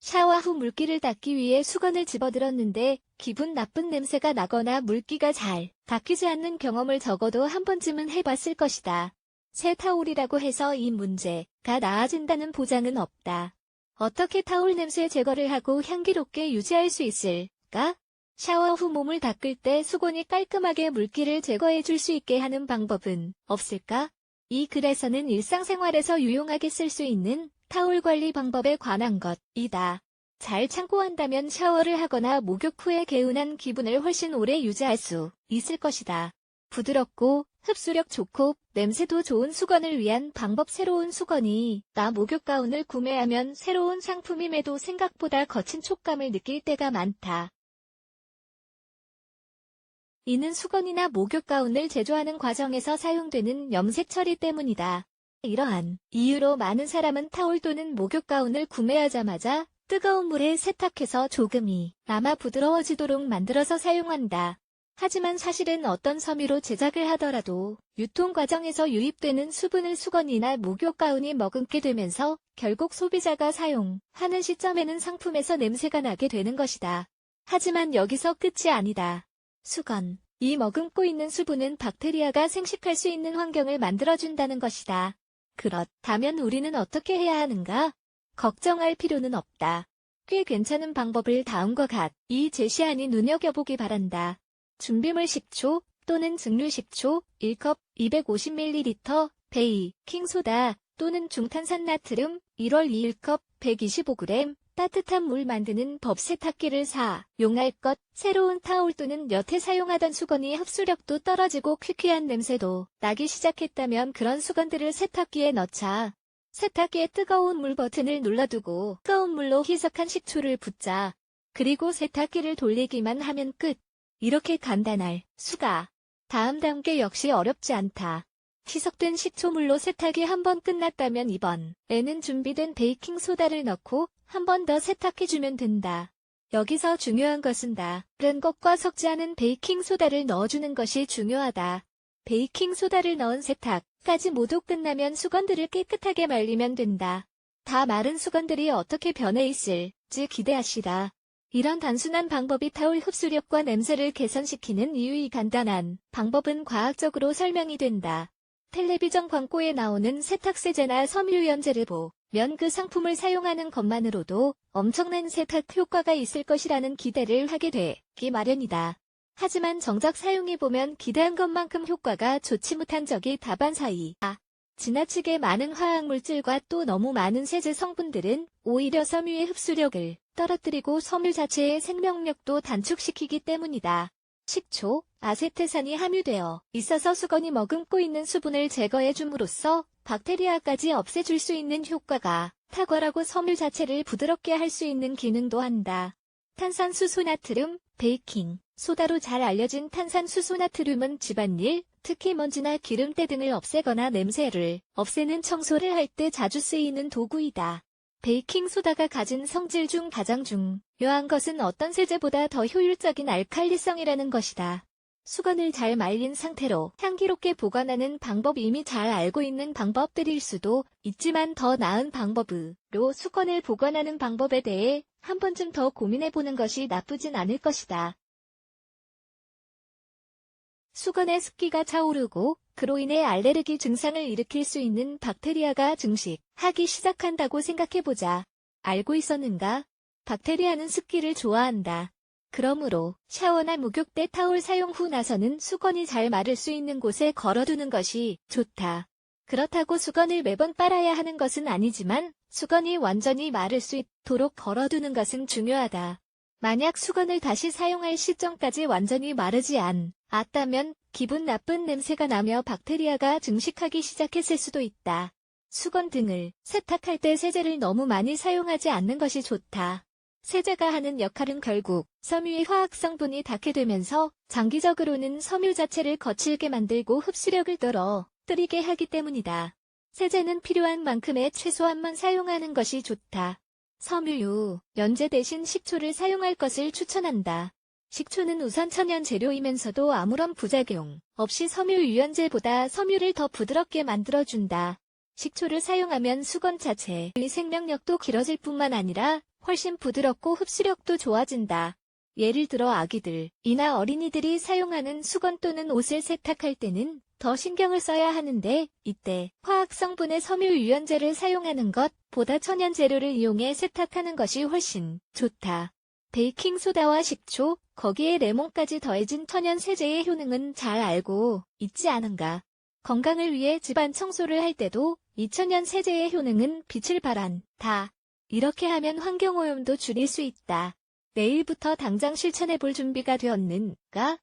샤워 후 물기를 닦기 위해 수건을 집어들었는데 기분 나쁜 냄새가 나거나 물기가 잘 닦이지 않는 경험을 적어도 한 번쯤은 해봤을 것이다. 새 타올이라고 해서 이 문제가 나아진다는 보장은 없다. 어떻게 타올 냄새 제거를 하고 향기롭게 유지할 수 있을까? 샤워 후 몸을 닦을 때 수건이 깔끔하게 물기를 제거해 줄 수 있게 하는 방법은 없을까? 이 글에서는 일상생활에서 유용하게 쓸 수 있는 타올 관리 방법에 관한 것이다. 잘 참고한다면 샤워를 하거나 목욕 후에 개운한 기분을 훨씬 오래 유지할 수 있을 것이다. 부드럽고 흡수력 좋고 냄새도 좋은 수건을 위한 방법 새로운 수건이 나 목욕 가운을 구매하면 새로운 상품임에도 생각보다 거친 촉감을 느낄 때가 많다. 이는 수건이나 목욕 가운을 제조하는 과정에서 사용되는 염색 처리 때문이다. 이러한 이유로 많은 사람은 타올 또는 목욕 가운을 구매하자마자 뜨거운 물에 세탁해서 조금이 남아 부드러워지도록 만들어서 사용한다. 하지만 사실은 어떤 섬유로 제작을 하더라도 유통 과정에서 유입되는 수분을 수건이나 목욕 가운이 머금게 되면서 결국 소비자가 사용하는 시점에는 상품에서 냄새가 나게 되는 것이다. 하지만 여기서 끝이 아니다. 수건. 이 머금고 있는 수분은 박테리아가 생식할 수 있는 환경을 만들어준다는 것이다. 그렇다면 우리는 어떻게 해야 하는가? 걱정할 필요는 없다. 꽤 괜찮은 방법을 다음과 같이 제시하니 눈여겨보기 바란다. 준비물 식초 또는 증류 식초 1컵 250ml, 베이킹소다 또는 중탄산 나트륨 1월 2컵 125g, 따뜻한 물 만드는 법 세탁기를 사 용할 것, 새로운 타올 또는 여태 사용하던 수건이 흡수력도 떨어지고 퀴퀴한 냄새도 나기 시작했다면 그런 수건들을 세탁기에 넣자. 세탁기에 뜨거운 물 버튼을 눌러두고 뜨거운 물로 희석한 식초를 붓자. 그리고 세탁기를 돌리기만 하면 끝. 이렇게 간단할 수가. 다음 단계 역시 어렵지 않다. 희석된 식초물로 세탁이 한 번 끝났다면 이번에는 준비된 베이킹소다를 넣고 한 번 더 세탁해주면 된다. 여기서 중요한 것은 다른 것과 섞지 않은 베이킹소다를 넣어주는 것이 중요하다. 베이킹소다를 넣은 세탁까지 모두 끝나면 수건들을 깨끗하게 말리면 된다. 다 마른 수건들이 어떻게 변해 있을지 기대하시라. 이런 단순한 방법이 타올 흡수력과 냄새를 개선시키는 이유이 간단한 방법은 과학적으로 설명이 된다. 텔레비전 광고에 나오는 세탁세제나 섬유유연제를 보 면 그 상품을 사용하는 것만으로도 엄청난 세탁 효과가 있을 것이라는 기대를 하게 되기 마련이다. 하지만 정작 사용해보면 기대한 것만큼 효과가 좋지 못한 적이 다반 사이다. 지나치게 많은 화학물질과 또 너무 많은 세제 성분들은 오히려 섬유의 흡수력을 떨어뜨리고 섬유 자체의 생명력도 단축시키기 때문이다. 식초, 아세트산이 함유되어 있어서 수건이 머금고 있는 수분을 제거해 줌으로써 박테리아까지 없애줄 수 있는 효과가 탁월하고 섬유 자체를 부드럽게 할 수 있는 기능도 한다. 탄산수소 나트륨, 베이킹, 소다로 잘 알려진 탄산수소 나트륨은 집안일, 특히 먼지나 기름때 등을 없애거나 냄새를 없애는 청소를 할 때 자주 쓰이는 도구이다. 베이킹소다가 가진 성질 중 가장 중요한 것은 어떤 세제보다 더 효율적인 알칼리성이라는 것이다. 수건을 잘 말린 상태로 향기롭게 보관하는 방법 이미 잘 알고 있는 방법들일 수도 있지만 더 나은 방법으로 수건을 보관하는 방법에 대해 한 번쯤 더 고민해보는 것이 나쁘진 않을 것이다. 수건의 습기가 차오르고 그로 인해 알레르기 증상을 일으킬 수 있는 박테리아가 증식하기 시작한다고 생각해보자. 알고 있었는가? 박테리아는 습기를 좋아한다. 그러므로 샤워나 목욕 때 타올 사용 후 나서는 수건이 잘 마를 수 있는 곳에 걸어두는 것이 좋다. 그렇다고 수건을 매번 빨아야 하는 것은 아니지만 수건이 완전히 마를 수 있도록 걸어두는 것은 중요하다. 만약 수건을 다시 사용할 시점까지 완전히 마르지 않았다면 기분 나쁜 냄새가 나며 박테리아가 증식하기 시작했을 수도 있다. 수건 등을 세탁할 때 세제를 너무 많이 사용하지 않는 것이 좋다. 세제가 하는 역할은 결국 섬유의 화학 성분이 닿게 되면서 장기적으로는 섬유 자체를 거칠게 만들고 흡수력을 떨어뜨리게 하기 때문이다. 세제는 필요한 만큼의 최소한만 사용하는 것이 좋다. 섬유유, 연제 대신 식초를 사용할 것을 추천한다. 식초는 우선 천연 재료이면서도 아무런 부작용 없이 섬유 유연제보다 섬유를 더 부드럽게 만들어준다. 식초를 사용하면 수건 자체의 생명력도 길어질 뿐만 아니라 훨씬 부드럽고 흡수력도 좋아진다. 예를 들어 아기들, 이나 어린이들이 사용하는 수건 또는 옷을 세탁할 때는 더 신경을 써야 하는데 이때 화학 성분의 섬유 유연제를 사용하는 것보다 천연 재료를 이용해 세탁하는 것이 훨씬 좋다. 베이킹 소다와 식초, 거기에 레몬까지 더해진 천연 세제의 효능은 잘 알고 있지 않은가. 건강을 위해 집안 청소를 할 때도 이 천연 세제의 효능은 빛을 발한다. 이렇게 하면 환경오염도 줄일 수 있다. 내일부터 당장 실천해 볼 준비가 되었는가?